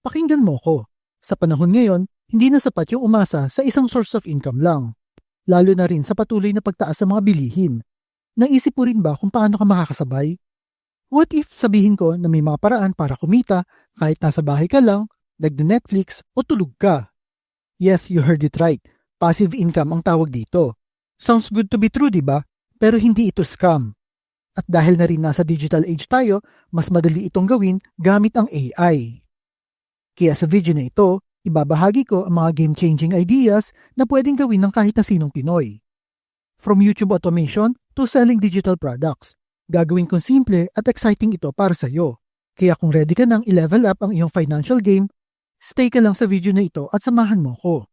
Pakinggan mo ko. Sa panahon ngayon, hindi na sapat yung umasa sa isang source of income lang. Lalo na rin sa patuloy na pagtaas sa mga bilihin. Naisip mo rin ba kung paano ka makakasabay? What if sabihin ko na may mga paraan para kumita kahit nasa bahay ka lang, nagde-Netflix o tulog ka? Yes, you heard it right. Passive income ang tawag dito. Sounds good to be true, di ba? Pero hindi ito scam. At dahil na rin nasa digital age tayo, mas madali itong gawin gamit ang AI. Kaya sa video na ito, ibabahagi ko ang mga game-changing ideas na pwedeng gawin ng kahit na sinong Pinoy. From YouTube automation to selling digital products, gagawin kong simple at exciting ito para sa iyo. Kaya kung ready ka nang i-level up ang iyong financial game, stay ka lang sa video na ito at samahan mo ko.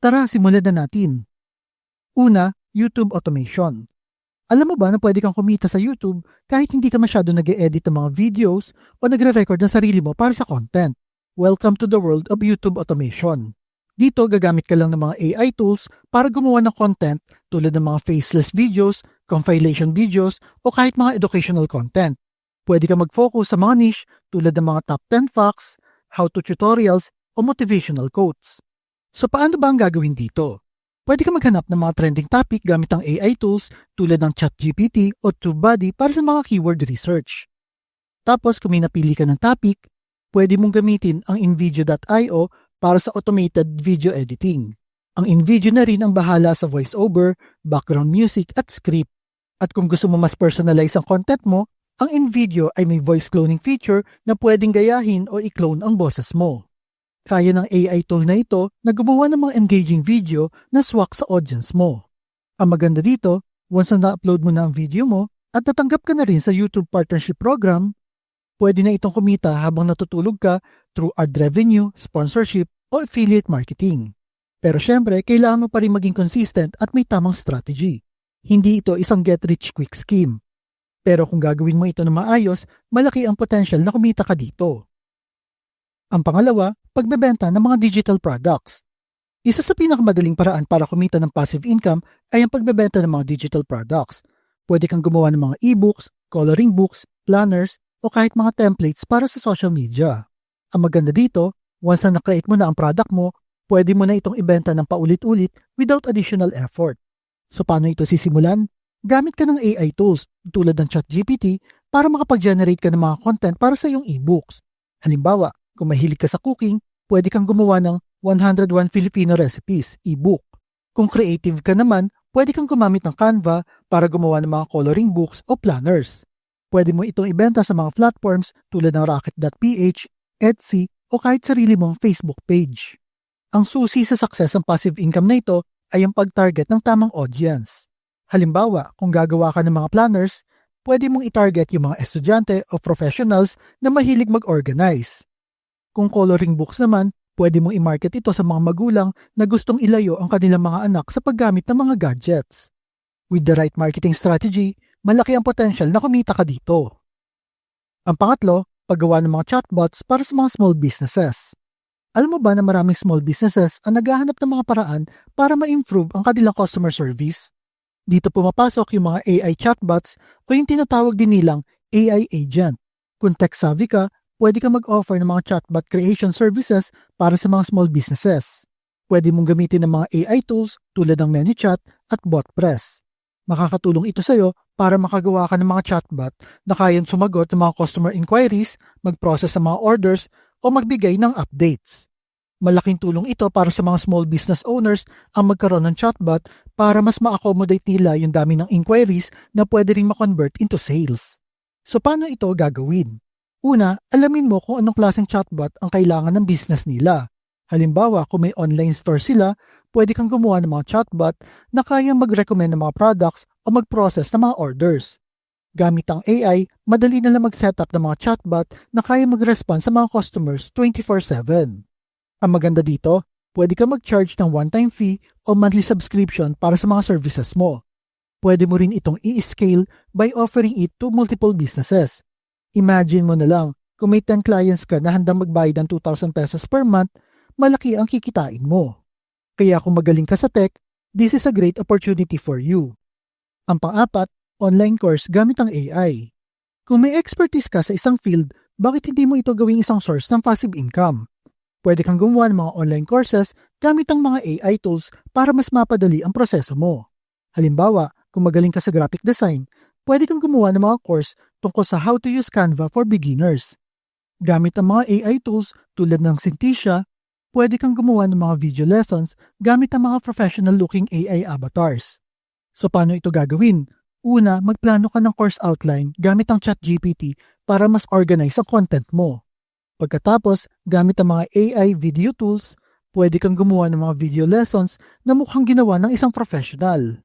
Tara, simulan na natin. Una, YouTube automation. Alam mo ba na pwede kang kumita sa YouTube kahit hindi ka masyado nag edit ng mga videos o nagre-record ng sarili mo para sa content? Welcome to the world of YouTube automation. Dito gagamit ka lang ng mga AI tools para gumawa ng content tulad ng mga faceless videos, compilation videos o kahit mga educational content. Pwede ka mag-focus sa mga niche tulad ng mga top 10 facts, how-to tutorials o motivational quotes. So paano ba ang gagawin dito? Pwede ka maghanap ng mga trending topic gamit ang AI tools tulad ng ChatGPT o TubeBuddy para sa mga keyword research. Tapos kung may napili ka ng topic, pwede mong gamitin ang InVideo.io para sa automated video editing. Ang InVideo na rin ang bahala sa voiceover, background music at script. At kung gusto mo mas personalize ang content mo, ang InVideo ay may voice cloning feature na pwedeng gayahin o i-clone ang boses mo. Kaya ng AI tool na ito na gumawa ng mga engaging video na swak sa audience mo. Ang maganda dito, once na na-upload mo na ang video mo at natanggap ka na rin sa YouTube Partnership Program, pwede na itong kumita habang natutulog ka through ad revenue, sponsorship, o affiliate marketing. Pero syempre, kailangan mo pa rin maging consistent at may tamang strategy. Hindi ito isang get-rich-quick scheme. Pero kung gagawin mo ito na maayos, malaki ang potential na kumita ka dito. Ang pangalawa, pagbebenta ng mga digital products. Isa sa pinakamadaling paraan para kumita ng passive income ay ang pagbebenta ng mga digital products. Pwede kang gumawa ng mga e-books, coloring books, planners, o kahit mga templates para sa social media. Ang maganda dito, once na na-create mo na ang product mo, pwede mo na itong ibenta ng paulit-ulit without additional effort. So paano ito sisimulan? Gamit ka ng AI tools tulad ng ChatGPT para makapag-generate ka ng mga content para sa iyong e-books. Halimbawa, kung mahilig ka sa cooking, pwede kang gumawa ng 101 Filipino Recipes e-book. Kung creative ka naman, pwede kang gumamit ng Canva para gumawa ng mga coloring books o planners. Pwede mo itong ibenta sa mga platforms tulad ng Rocket.ph, Etsy o kahit sarili mong Facebook page. Ang susi sa success ng passive income na ito ay ang pag-target ng tamang audience. Halimbawa, kung gagawa ka ng mga planners, pwede mong i-target yung mga estudyante o professionals na mahilig mag-organize. Kung coloring books naman, pwede mong i-market ito sa mga magulang na gustong ilayo ang kanilang mga anak sa paggamit ng mga gadgets. With the right marketing strategy, malaki ang potential na kumita ka dito. Ang pangatlo, paggawa ng mga chatbots para sa mga small businesses. Alam mo ba na maraming small businesses ang naghahanap ng mga paraan para ma-improve ang kanilang customer service? Dito pumapasok yung mga AI chatbots o yung tinatawag din nilang AI agent. Kung tech-savvy ka, pwede ka mag-offer ng mga chatbot creation services para sa mga small businesses. Pwede mong gamitin ng mga AI tools tulad ng ManyChat at BotPress. Makakatulong ito sa iyo para makagawa ka ng mga chatbot na kayang sumagot ng mga customer inquiries, mag-process ng mga orders, o magbigay ng updates. Malaking tulong ito para sa mga small business owners ang magkaroon ng chatbot para mas ma-accommodate nila yung dami ng inquiries na pwede ring ma-convert into sales. So paano ito gagawin? Una, alamin mo kung anong klaseng chatbot ang kailangan ng business nila. Halimbawa, kung may online store sila, pwede kang gumawa ng mga chatbot na kayang mag-recommend ng mga products o mag-process ng mga orders. Gamit ang AI, madali na lang mag-setup ng mga chatbot na kaya mag-respond sa mga customers 24-7. Ang maganda dito, pwede ka mag-charge ng one-time fee o monthly subscription para sa mga services mo. Pwede mo rin itong i-scale by offering it to multiple businesses Imagine mo na lang, kung may 10 clients ka na handang magbayad ng 2,000 pesos per month, malaki ang kikitain mo. Kaya kung magaling ka sa tech, this is a great opportunity for you. Ang pang-apat, online course gamit ang AI. Kung may expertise ka sa isang field, bakit hindi mo ito gawing isang source ng passive income? Pwede kang gumawa ng mga online courses gamit ang mga AI tools para mas mapadali ang proseso mo. Halimbawa, kung magaling ka sa graphic design, pwede kang gumawa ng mga course tungkol sa how to use Canva for beginners. Gamit ang mga AI tools tulad ng Synthesia, pwede kang gumawa ng mga video lessons gamit ang mga professional-looking AI avatars. So paano ito gagawin? Una, magplano ka ng course outline gamit ang ChatGPT para mas organize ang content mo. Pagkatapos, gamit ang mga AI video tools, pwede kang gumawa ng mga video lessons na mukhang ginawa ng isang professional.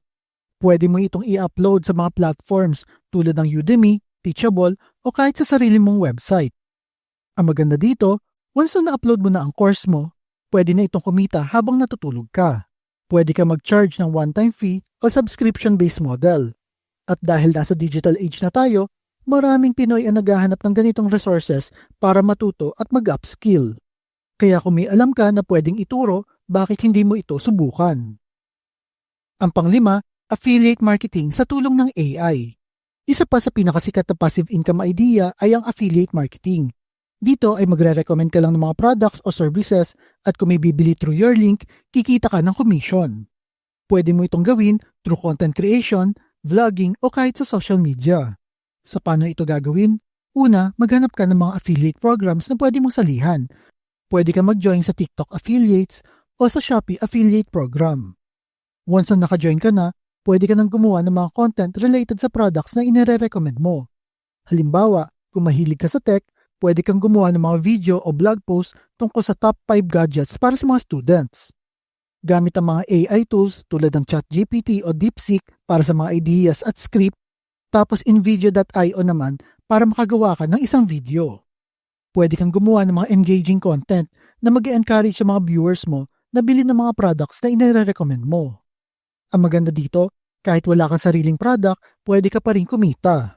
Pwede mo itong i-upload sa mga platforms tulad ng Udemy, Teachable o kahit sa sarili mong website. Ang maganda dito, once na na-upload mo na ang course mo, pwede na itong kumita habang natutulog ka. Pwede ka mag-charge ng one-time fee o subscription-based model. At dahil nasa digital age na tayo, maraming Pinoy ang naghahanap ng ganitong resources para matuto at mag-upskill. Kaya kung may alam ka na pwedeng ituro, bakit hindi mo ito subukan? Ang panglima, affiliate marketing sa tulong ng AI. Isa pa sa pinakasikat na passive income idea ay ang affiliate marketing. Dito ay magre-recommend ka lang ng mga products o services at kung may bibili through your link, kikita ka ng commission. Pwede mo itong gawin through content creation, vlogging o kahit sa social media. So paano ito gagawin? Una, maghanap ka ng mga affiliate programs na pwede mong salihan. Pwede ka mag-join sa TikTok affiliates o sa Shopee affiliate program. Once na naka-join ka na, pwede ka nang gumawa ng mga content related sa products na inire-recommend mo. Halimbawa, kung mahilig ka sa tech, pwede kang gumawa ng mga video o blog post tungkol sa top 5 gadgets para sa mga students. Gamit ang mga AI tools tulad ng ChatGPT o DeepSeek para sa mga ideas at script, tapos InVideo.io naman para makagawa ka ng isang video. Pwede kang gumawa ng mga engaging content na mag encourage sa mga viewers mo na bilhin ng mga products na inire-recommend mo. Ang maganda dito, kahit wala kang sariling product, pwede ka pa rin kumita.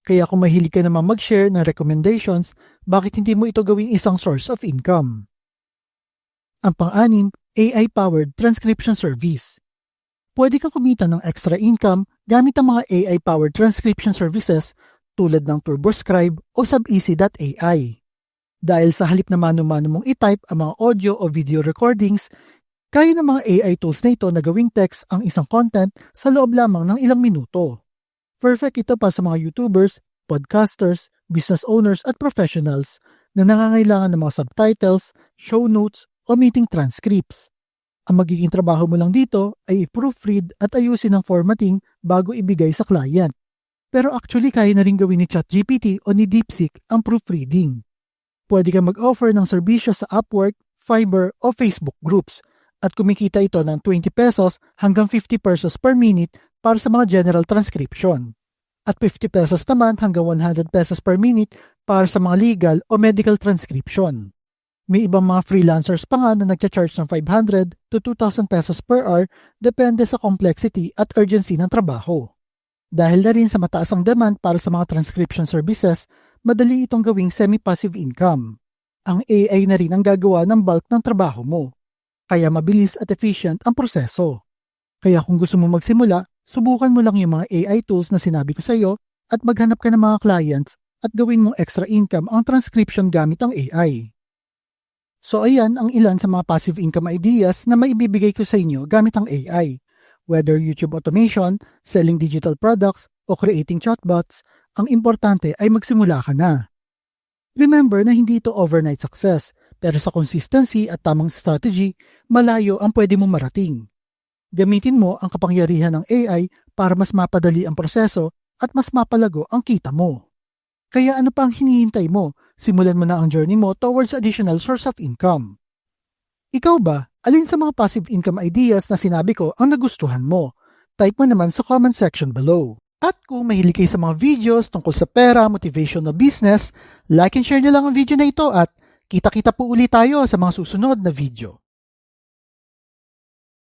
Kaya kung mahilig ka naman mag-share ng recommendations, bakit hindi mo ito gawing isang source of income? Ang pang-anim, AI-powered transcription service. Pwede kang kumita ng extra income gamit ang mga AI-powered transcription services tulad ng TurboScribe o Subeasy.ai. Dahil sa halip na mano-mano mong i-type ang mga audio o video recordings, kaya ng mga AI tools na ito na gawing text ang isang content sa loob lamang ng ilang minuto. Perfect ito pa sa mga YouTubers, podcasters, business owners at professionals na nangangailangan ng mga subtitles, show notes, o meeting transcripts. Ang magiging trabaho mo lang dito ay i-proofread at ayusin ang formatting bago ibigay sa client. Pero actually kaya na rin gawin ni ChatGPT o ni DeepSeek ang proofreading. Pwede kang mag-offer ng serbisyo sa Upwork, Fiverr o Facebook groups at kumikita ito ng 20 pesos hanggang 50 pesos per minute para sa mga general transcription. At 50 pesos naman hanggang 100 pesos per minute para sa mga legal o medical transcription. May ibang mga freelancers pa nga na nagcha-charge ng 500 to 2,000 pesos per hour depende sa complexity at urgency ng trabaho. Dahil na rin sa mataas ang demand para sa mga transcription services, madali itong gawing semi-passive income. Ang AI na rin ang gagawa ng bulk ng trabaho mo. Kaya mabilis at efficient ang proseso. Kaya kung gusto mo magsimula, subukan mo lang yung mga AI tools na sinabi ko sa iyo at maghanap ka ng mga clients at gawin mong extra income ang transcription gamit ang AI. So ayan ang ilan sa mga passive income ideas na maibibigay ko sa inyo gamit ang AI. Whether YouTube automation, selling digital products, o creating chatbots, ang importante ay magsimula ka na. Remember na hindi ito overnight success, pero sa consistency at tamang strategy, malayo ang pwede mong marating. Gamitin mo ang kapangyarihan ng AI para mas mapadali ang proseso at mas mapalago ang kita mo. Kaya ano pa ang hinihintay mo? Simulan mo na ang journey mo towards additional source of income. Ikaw ba, alin sa mga passive income ideas na sinabi ko ang nagustuhan mo? Type mo naman sa comment section below. At kung mahilig kayo sa mga videos tungkol sa pera, motivation na business, like and share nyo lang ang video na ito at kita-kita po ulit tayo sa mga susunod na video.